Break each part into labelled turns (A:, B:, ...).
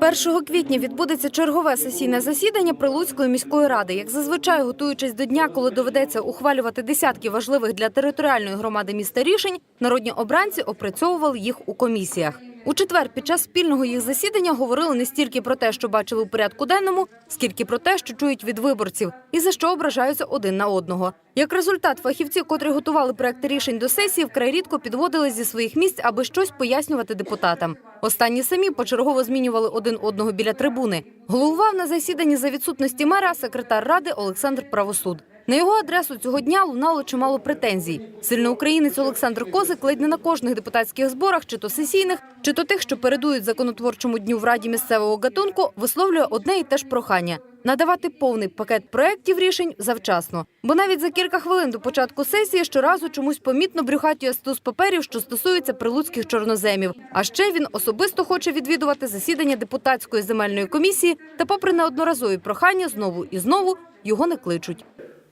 A: 1 квітня відбудеться чергове сесійне засідання Прилуцької міської ради. Як зазвичай, готуючись до дня, коли доведеться ухвалювати десятки важливих для територіальної громади міста рішень, народні обранці опрацьовували їх у комісіях. У четвер під час спільного їх засідання говорили не стільки про те, що бачили у порядку денному, скільки про те, що чують від виборців, і за що ображаються один на одного. Як результат, фахівці, котрі готували проекти рішень до сесії, вкрай рідко підводили зі своїх місць, аби щось пояснювати депутатам. Останні самі почергово змінювали один одного біля трибуни. Головував на засіданні за відсутності мера секретар ради Олександр Правосуд. На його адресу цього дня лунало чимало претензій. Сильноукраїнець Олександр Козик ледь не на кожних депутатських зборах, чи то сесійних, чи то тих, що передують законотворчому дню в раді місцевого гатунку, висловлює одне і те ж прохання надавати повний пакет проєктів рішень завчасно. Бо навіть за кілька хвилин до початку сесії щоразу чомусь помітно брюхатює стус паперів, що стосуються прилуцьких чорноземів. А ще він особисто хоче відвідувати засідання депутатської земельної комісії, та, попри неодноразові прохання, знову і знову його не кличуть.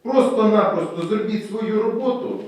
B: Просто-напросто зробіть свою роботу,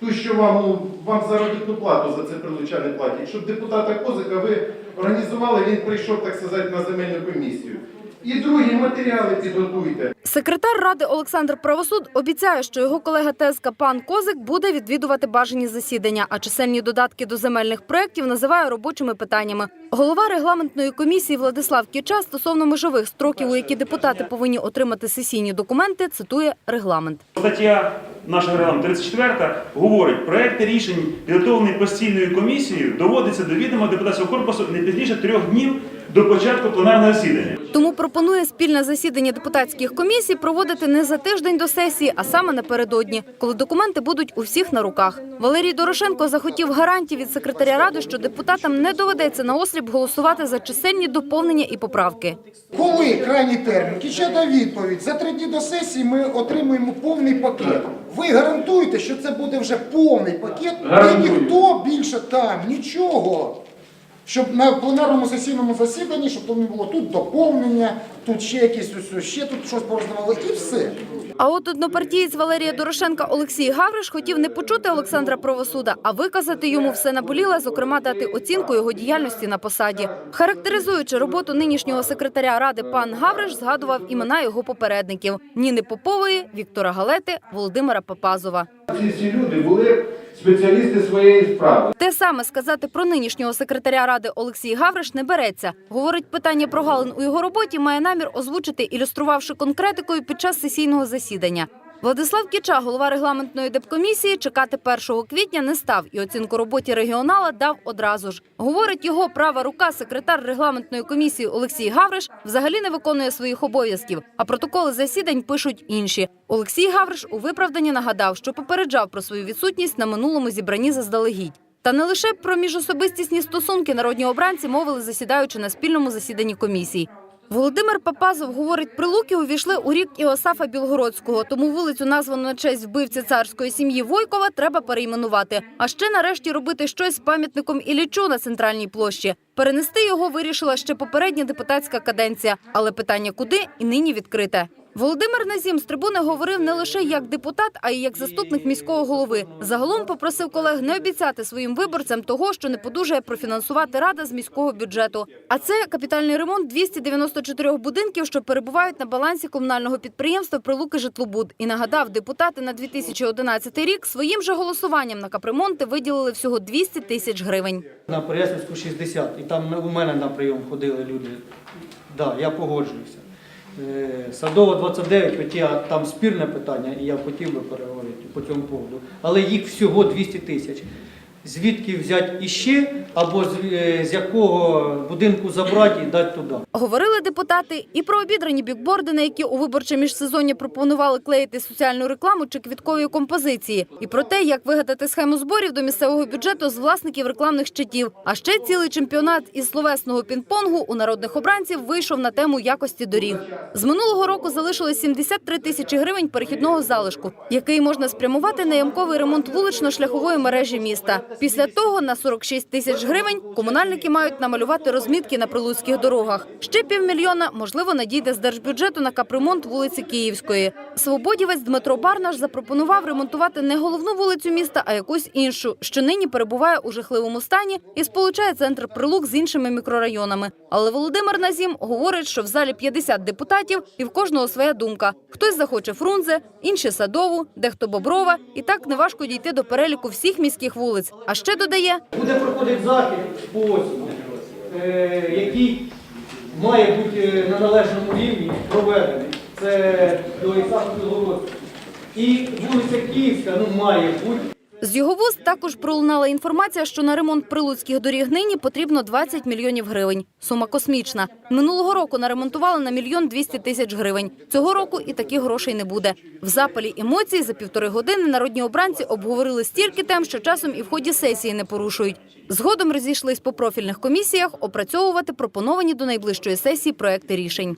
B: ту, що вам, ну, вам заробітну плату за це прилучани платять, щоб депутата Козика ви організували, він прийшов, так сказати, на земельну комісію. І другі матеріали підготуйте.
A: Секретар ради Олександр Правосуд обіцяє, що його колега ТСК пан Козик буде відвідувати бажані засідання, а чисельні додатки до земельних проєктів називає робочими питаннями. Голова регламентної комісії Владислав Кіча стосовно межових строків, у які депутати повинні отримати сесійні документи, цитує регламент.
C: Стаття нашого регламенту 34 говорить, проекти рішень, підготовлені постійною комісією, доводиться до відома депутатського корпусу не пізніше трьох днів до початку пленарного засідання.
A: Тому пропонує спільне засідання депутатських комісій проводити не за тиждень до сесії, а саме напередодні, коли документи будуть у всіх на руках. Валерій Дорошенко захотів гарантій від секретаря ради, що депутатам не доведеться на осліп голосувати за чисельні доповнення і поправки.
D: Коли крайній термін? Кіча дав відповідь. За три дні до сесії ми отримуємо повний пакет. Ви гарантуєте, що це буде вже повний пакет, і ніхто більше там нічого. Щоб на пленарному сесійному засіданні, щоб там не було тут доповнення, тут ще якісь ось, ще тут щось пороздавали, і все.
A: А от однопартієць Валерія Дорошенка Олексій Гавриш хотів не почути Олександра Правосуда, а виказати йому все наболіле, зокрема дати оцінку його діяльності на посаді. Характеризуючи роботу нинішнього секретаря ради, пан Гавриш згадував імена його попередників: Ніни Попової, Віктора Галети, Володимира Папазова.
B: Ці всі люди були спеціалісти своєї справи.
A: Те саме сказати про нинішнього секретаря ради Олексій Гавриш не береться. Говорить, питання про галин у його роботі має намір озвучити, ілюструвавши конкретикою під час сесійного засідання. Владислав Кіча, голова регламентної депкомісії, чекати 1 квітня не став і оцінку роботі регіонала дав одразу ж. Говорить, його права рука, секретар регламентної комісії Олексій Гавриш, взагалі не виконує своїх обов'язків, а протоколи засідань пишуть інші. Олексій Гавриш у виправданні нагадав, що попереджав про свою відсутність на минулому зібранні заздалегідь. Та не лише про міжособистісні стосунки народні обранці мовили, засідаючи на спільному засіданні комісій. Володимир Папазов говорить, прилуки увійшли у рік Іосафа Білгородського, тому вулицю, названу на честь вбивці царської сім'ї Войкова, треба перейменувати. А ще нарешті робити щось з пам'ятником Іллічу на центральній площі. Перенести його вирішила ще попередня депутатська каденція, але питання куди і нині відкрите. Володимир Назім з трибуни говорив не лише як депутат, а й як заступник міського голови. Загалом попросив колег не обіцяти своїм виборцям того, що не подужає профінансувати рада з міського бюджету. А це капітальний ремонт 294 будинків, що перебувають на балансі комунального підприємства Прилуки Житлобуд. І нагадав, депутати на 2011 рік своїм же голосуванням на капремонти виділили всього 200 тисяч гривень.
E: На Переяславську 60, і там у мене на прийом ходили люди. Так, да, я погоджуюся. Е, Садова 29, хоча там спірне питання, і я хотів би переговорити по цьому поводу. Але їх всього 200 тисяч. Звідки взяти іще, або з, е, якого будинку забрати і дати туди.
A: Говорили депутати і про обідрані бікборди, на які у виборче міжсезоння пропонували клеїти соціальну рекламу чи квіткові композиції, і про те, як вигадати схему зборів до місцевого бюджету з власників рекламних щитів. А ще цілий чемпіонат із словесного пінг-понгу у народних обранців вийшов на тему якості доріг. З минулого року залишилось 73 тисячі гривень перехідного залишку, який можна спрямувати на ямковий ремонт вулично-шляхової мережі міста. Після того на 46 тисяч гривень комунальники мають намалювати розмітки на прилуцьких дорогах. Ще півмільйона, можливо, надійде з держбюджету на капремонт вулиці Київської. Свободівець Дмитро Барнаш запропонував ремонтувати не головну вулицю міста, а якусь іншу, що нині перебуває у жахливому стані і сполучає центр Прилук з іншими мікрорайонами. Але Володимир Назім говорить, що в залі 50 депутатів і в кожного своя думка. Хтось захоче Фрунзе, інші Садову, дехто Боброва. І так неважко дійти до переліку всіх міських вулиць. А ще додає,
E: Буде проходити захід по осені, е, який має бути на належному рівні проведений. Це до Ісаку Білгородського. І вулиця Київська ну, має бути.
A: З його вуст також пролунала інформація, що на ремонт прилуцьких доріг нині потрібно 20 мільйонів гривень. Сума космічна. Минулого року наремонтували на мільйон 200 тисяч гривень. Цього року і таких грошей не буде. В запалі емоцій за півтори години народні обранці обговорили стільки тем, що часом і в ході сесії не порушують. Згодом розійшлись по профільних комісіях опрацьовувати пропоновані до найближчої сесії проекти рішень.